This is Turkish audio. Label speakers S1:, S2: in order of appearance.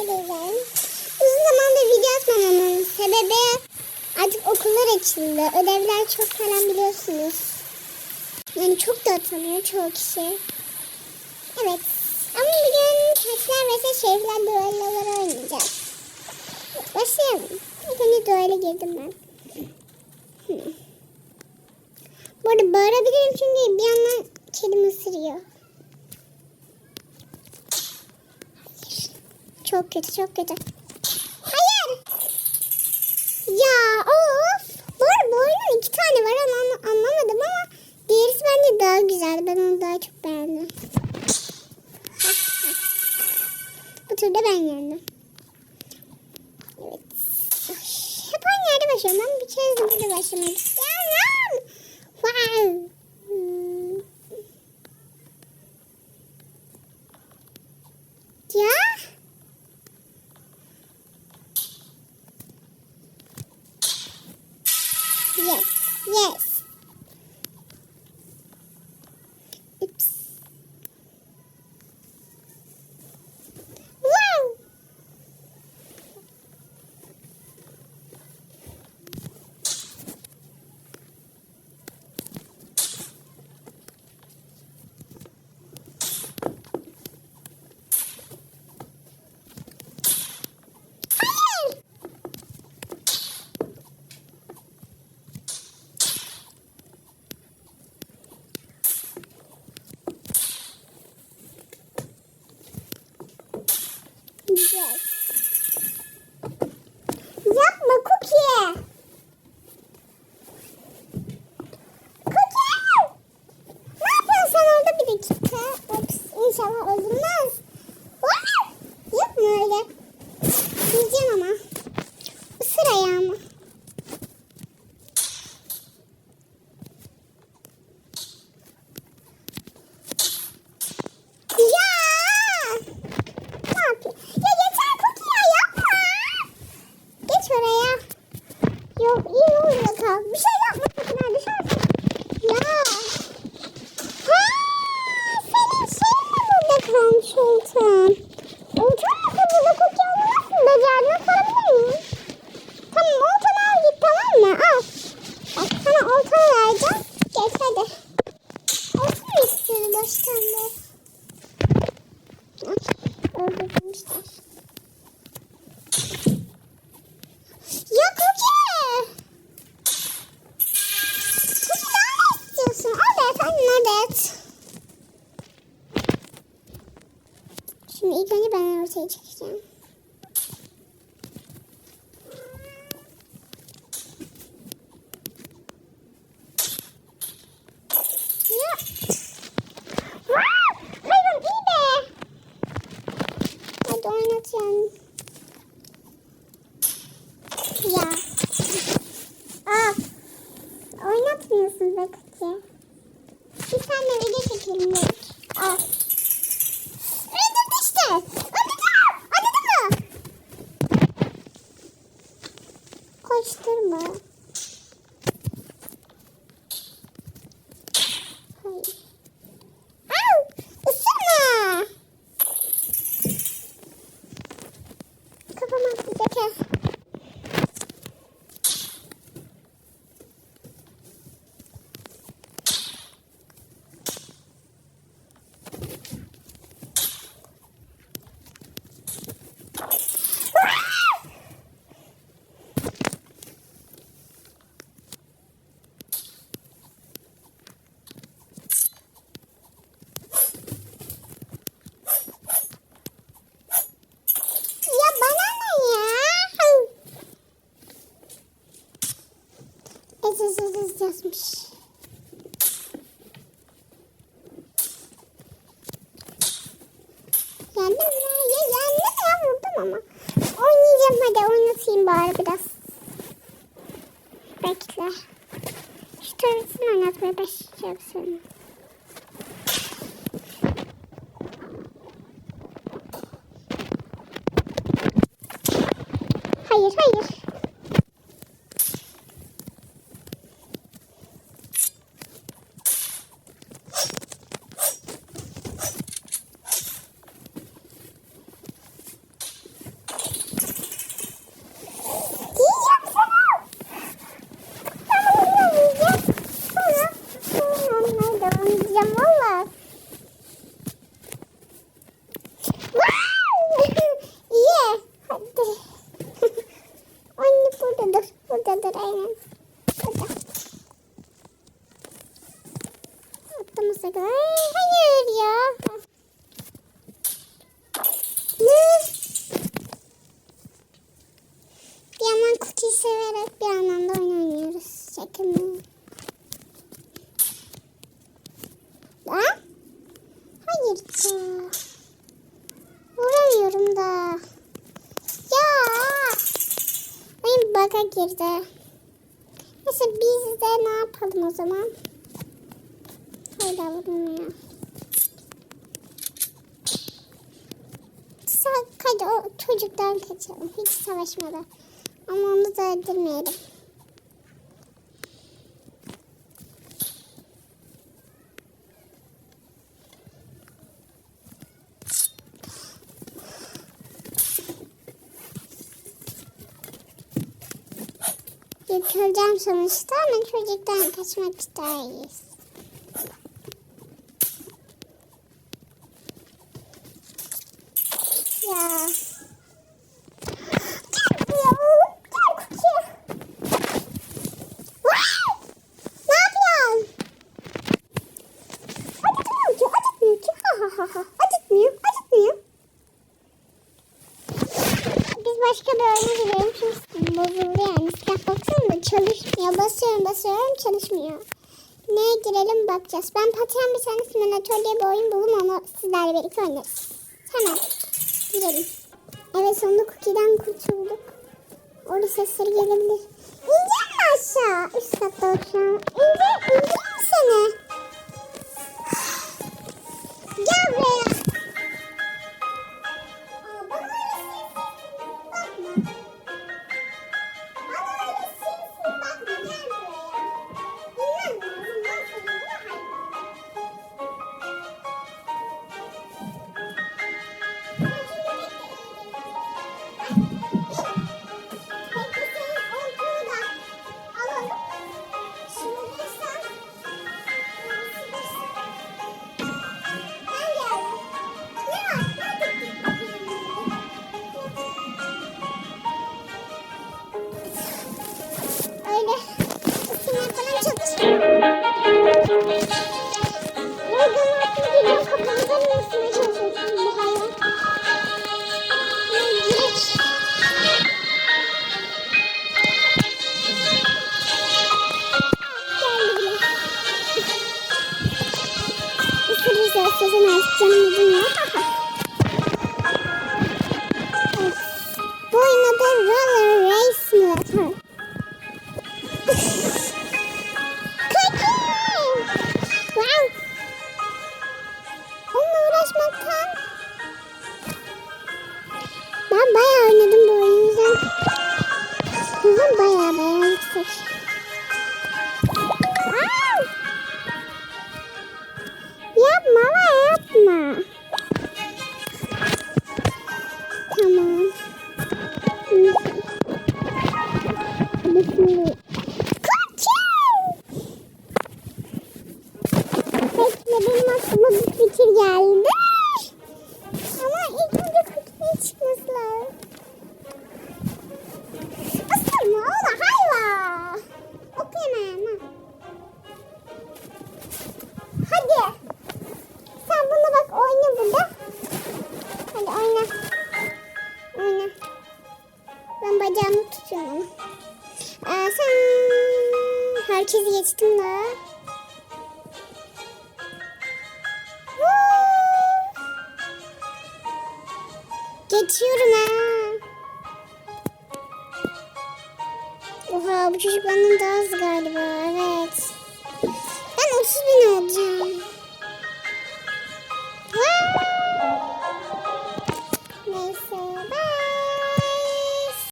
S1: Telegram. Uzun zamandır video atmamamın sebebi artık okullar açıldı. Ödevler çok falan biliyorsunuz. Yani çok da atamıyor çoğu kişi. Evet. Ama bugün taşlar ve şehirler duelloları oynayacağız. Başlayalım. İlk önce duele girdim ben. Hmm. Bu arada bağırabilirim çünkü bir yandan kedim ısırıyor. Çok kötü çok kötü. Hayır. Ya of. Bu bu iki tane var ama anlamadım ama diğerisi bence daha güzel. Ben onu daha çok beğendim. Bu turda ben yendim. Evet. Hep aynı yerde başlıyorum. Ben bir kez burada başlamak oldu. Be Kaki. Bir tane video çekelim dedik. Yazmış. Yendim mi? Ya yendim ya vurdum ama. Oynayacağım hadi oynatayım bari biraz. Bekle. Şu tanesini oynatmaya başlayacağım sonra. Tamam. Ha? Hayır da. Vuramıyorum da. Ya. Benim baga girdi. Neyse biz de ne yapalım o zaman? Haydi alalım ya. Hadi o çocuktan kaçalım. Hiç savaşmadan. Ama onu da öldürmeyelim. Yıkılacağım sonuçta ama çocuktan kaçmak isteyiz. Ya. Gel buraya oğlum. Gel kutuya. Vay! Ne yapıyorsun? Acıtmıyor ki. Acıtmıyor ki. Ha ha ha ha. Acıtmıyor. Acıtmıyor. Biz başka bir oyuna girelim. Çünkü bozuldu yani. Silah baksana çalışmıyor. Basıyorum basıyorum çalışmıyor. Neye girelim bakacağız. Ben Patreon bir tane simülatör diye bir oyun buldum. Onu sizlerle birlikte oynarız. Hemen girelim. Evet sonunda cookie'den kurtulduk. Orada sesleri gelebilir. İndir mi aşağı? Üst katta bak şu an. İndir, indir mi seni? Gel buraya. Wow! Yapma ama yapma. Tamam. Bismillah. Kaçın! Bekle benim aklıma bir fikir geldi. Ama ilk önce kutuya çıkması. 8 geçtim la. Geçiyorum ha. Oha bu çocuk benden daha hızlı galiba. Evet. Ben 30 bin olacağım.